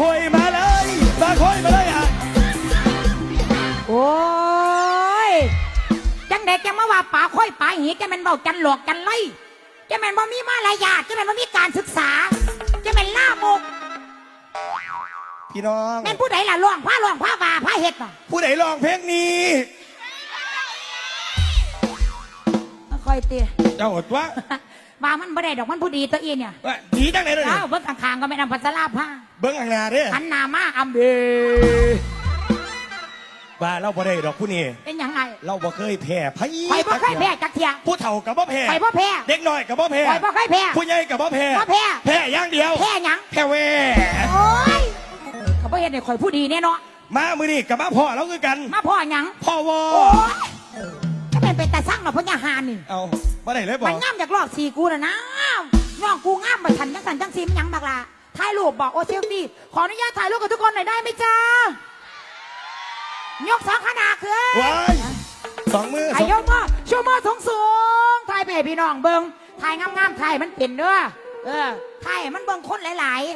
คอยมาเลยปลาคอยมาเลยอะโอ้ย จังเด็กจังมาว่าป่าค่อยป่าหีจะแมันเบาจันหลอกจันไล่จะแมันบ่มีมารยาทจะแมันบ่มีการศึกษาจะแมันล่ามกพี่น้องแม่นผู้ใดล่ะล่องผ้าล่องผ้าว่าผ้าเฮ็ดน่ะผู้ใดร้องเพลงนี้ค่อยเตี้ยเจ้าอดว่า ว่ามันบ่ได้ดอกมันผู้ดีตัวเองเนี่ยว่าดีจังไหนเลยอ้าวเบิ่งข้างๆก็ไม่นำพัสลาผ้าเบิ้งอ่างนาเด้อหันหน้ามาอำเบว่าเราบ่ได้ดอกผู้นี้เป็นหยังไงเราบ่เคยแพ้ไพ่ข่อยบ่เคยแพ้จักเที่ยผู้เฒ่ากับบ่แพ้ข่อยบ่แพ้เด็กน้อยกับบ่แพ้ข่อยบ่เคยแพ้ผู้ใหญ่กับบ่แพ้บ่แพ้แพ้อย่างเดียวแพ้หยังแพ้แหวโอ้ยเขาบ่เฮ็ดให้ข่อยผู้ดีแน่เนาะมามือนี่กับมาพ่อเราคือกัน มาพ่อหยังพ่อวอ นี่เอาบ่ได้เลยบอมันกงามจากลอกสีกูนะนะน้องกูงามมาทันจังสันจังซีมนหยังบักละถ่ายรูปบอกโอเซลฟี่ขออนุญาตถ่ายรูปกับทุกคนหน่อยได้ไหมจ้ายกสองขนาดคือว้ายสองมือถ่ายยกมาโชว์มาสูงสูงๆถ่ายไปให้พี่น้องเบิ้งถ่ายงามๆถ่ายมันเป็นเด้อเออถ่ายให้มันเบิ้งคนหลายๆ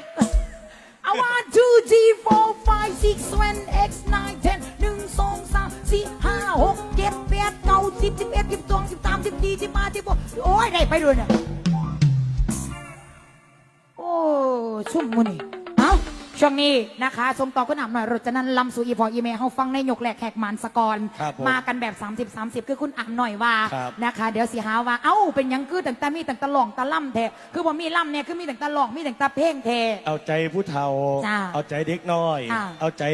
I want two three four five six seven x nine ten หนึ่งสองสามสี่ห้าหก สิบสิบเอ็ดสิบสองสิบสามสิบสี่สิบห้าสิบหกโอ้ยได้ไปด้วยเนี่ยโอ้ชุ่มมือนี่ ช่วงนี้นะคะสมต่อก็นำหน่อยเราจะนั้นลำสู่อีพออีเมลเฮาฟังในยกแหลกแขกมันสกรครับผมมากันแบบ 30 30 คือคุณอ่ำหน่อยว่าครับนะคะ เดี๋ยวสิหาว่าเอ้าเป็นหยังคือแต่งตามีแต่งตะหลองตะล่ำแท้คือบ่มีล่ำเนี่ยคือมีแต่งตะหลองมีแต่งตาเพ่งแท้เอาใจผู้เฒ่า จ้าเอาใจเด็กน้อย อ่าเอาใจ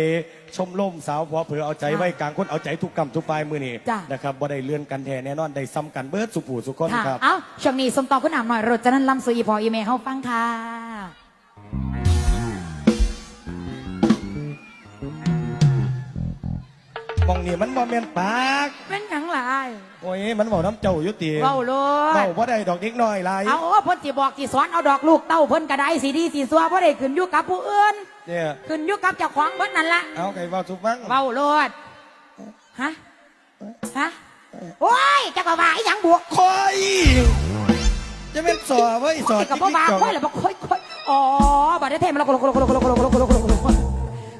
ชมล่มสาวพอเผือเอาใจจ้าไว้กลางคนเอาใจทุกกรรมทุกปลายมือนี่จ้า นะครับบ่ได้เลื่อนกันแท้แน่นอนได้ซ้ำกันเบิดสุผูสุคนค่ะครับ เอ้าช่วงนี้สมต่อก็นำหน่อยเราจะนั้นลำสู่อีพออีเมลเฮาฟังค่ะ มองนี่มันบ่เม่นปากเป็นหยังหลายโอ้ยมันบอกน้ำเจ้าอยู่ติเว้าเลยเว้าบ่ได้ดอกเด็กน้อยหลายเอาโอ้เพิ่นสีบอกสีสอนเอาดอกลูกเต้าเพิ่นก็ได้สีดีสีสัวบ่ได้ขึ้นยู่กับผู้อื่นเนี่ยขึ้นยู่กับเจ้าของเพิ่นนั่นละเอาไก่เบาสุฟังเบาเลยฮะฮะโอ้ยจะก็ว่าอีหยังบวกคอยจะเป็นสอเว้ยสอกับบ่ว่าคอยแล้วบ่คอยคอยอ๋อบ่ได้เทมันละโกโลโกโลโกโลโกโลโกโลโกโลโกโล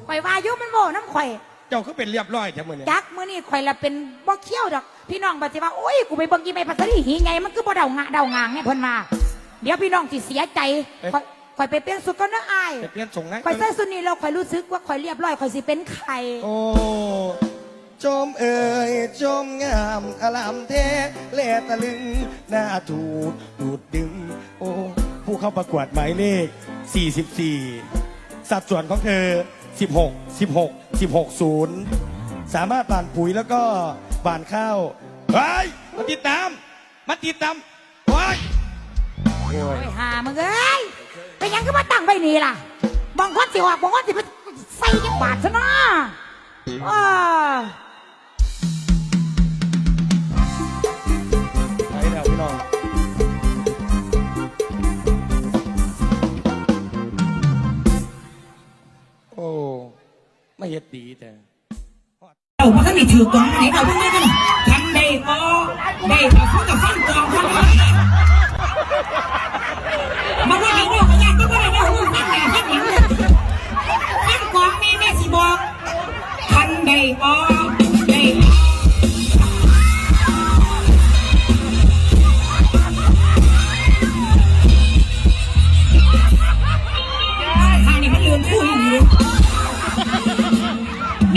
ข่อยว่าอยู่มันโม่น้ำข่อย เจ้าก็เป็นเรียบร้อยทั้งหมดเนี่ยจักมื้อนี้ข่อยละเป็นบ่เขี้ยวดอก พี่น้องบัดสิว่าโอ้ยกูไปเบิ่งอีเมลภาษาหีไงมันคือบ่เดางะเดางางเนี่ยเพิ่นว่าเดี๋ยวพี่น้องสิเสียใจข่อยข่อยไปเปลี่ยนสุดก่อนนะอายไปเปลี่ยนส่งนะข่อยใส่สุดนี้แล้วข่อยรู้สึกว่าข่อยเรียบร้อยข่อยสิเป็นไข่โอ้จมเอ่ยจมงามอลามเทแลตะลึงหน้าถูดดูดดึง โอ้ผู้เข้าประกวดหมายเลข 44 สัดส่วนของเธอ 16 16 16 0สามารถบานปุ๋ยแล้วก็บานข้าวเฮ้ยมาติดตามมาติดตามเฮ้ยโอ้ยโอ้ยหามึงเอ้ยเป็นหยังก็มาตั้งไว้นี่ล่ะบางคนสิออกบางคนสิไปใส่จังบาทซะนะอ้าไปแล้วพี่น้อง เฮ็ดดีแต่ เอามาก็มีถือกองไหนเอาพวกนี้กัน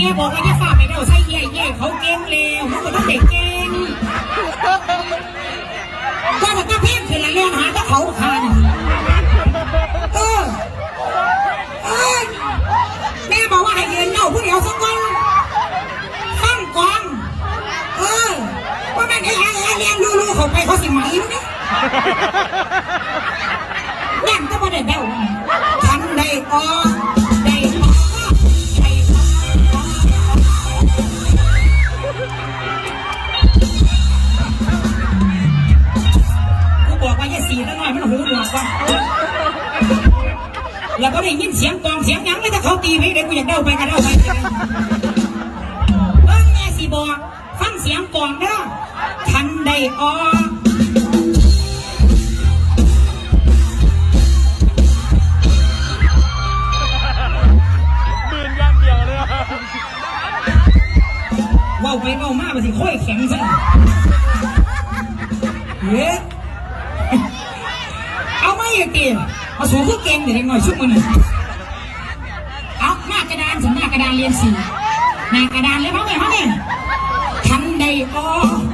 มียบอกว่าจะฝากไปเดาใส่แย่แย่เขาเก่งแล้วมันก็ต้องเด็กเก่งก็มันก็เพ่งขึ้นละเรื่องหาก็เขาคันเออเออแม่บอกว่าให้ยืนเล่าผู้เดียวสักคนฟังกองเออว่าแม่ไอ้แอ้เลี้ยงลูกๆเขาไปเขาสิไหมมั้งเนี่ยแม่ก็ไม่ได้เดาฉันได้ก็ได้ก็ กูอยากเด้าไปกันเด้าไปเบิ้งแม่สีบอกฟังเสียงกอนเด้อทันใด้ออกว้าวไปเอามาไปสิค่อยแข็งซะเฮ้เอาไม่เตียมาสูงก็เก่งเดี๋ยวหน่อยชุบมันหน่อยำหน้ากระดานเรียนสี่หน้ากระดานเลยพ่อแม่พ่อแม่ทันใดก็ไ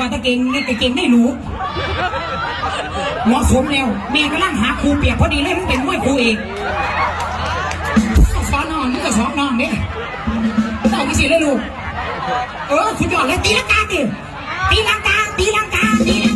ว่าตะเก่งนี่ตะเก่งไม่รู้เหมาะสมแล้วแม่กำลังหาครูเปียกพอดีเลยมึงเป็นมวยครูเองสอนน้องมึงก็สอนน้องเด้ต้องมีสิเลยลูกเออสุดยอดเลยตีลังกาดิตีลังกาตีลังกาตีลัง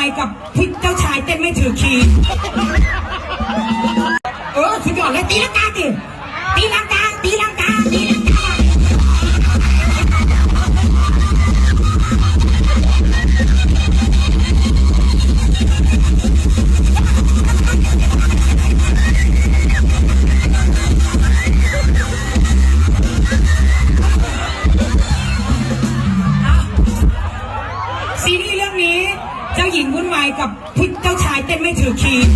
ายกับพี่เจ้าชายเต้นไม่ถือคีย์เออสุดยอดเลยตีลังกาดิตีลักาตีลัง ถือคีย์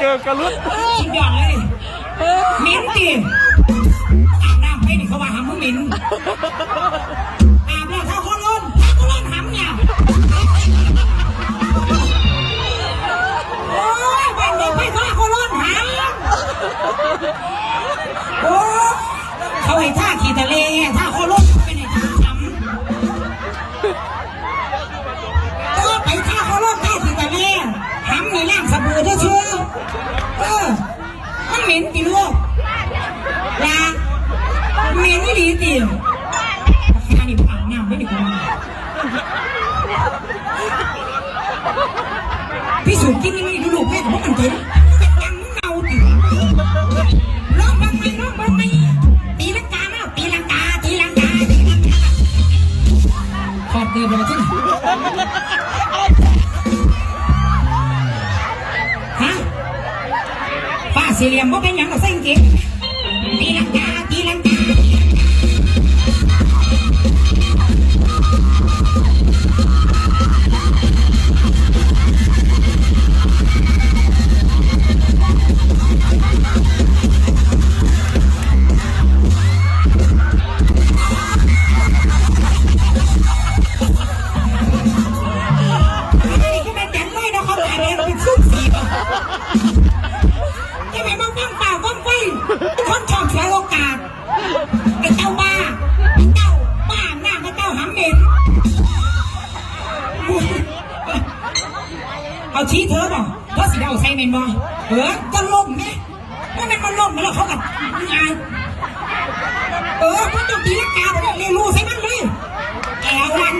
เจอกระลุดสุดยอดเลยเหม็นดิอาบน้ำไปนี่เขาว่าหำมึงเหม็น สูจน์กินนี่ดูลูกแม่ของมันเถอะเป็นยังเงาติลองบังไหมลองบังไหมตีลังกาเนาะตีลังกาตีลังกาขอดเกินไปแล้วที่ไหนฮะป้าสี่เหลี่ยมว่าเป็นหยังกับเส้นเก่งตีลังกา เอาชี้เธอบ่เธอสีดาใส่เมนบ่เออก็ล่มไหมว่ามันมันล่มแล้วเขากับมึงไงเออมันต้องตีลักกาไปเลยรู้ใช่มันเลยแกวัน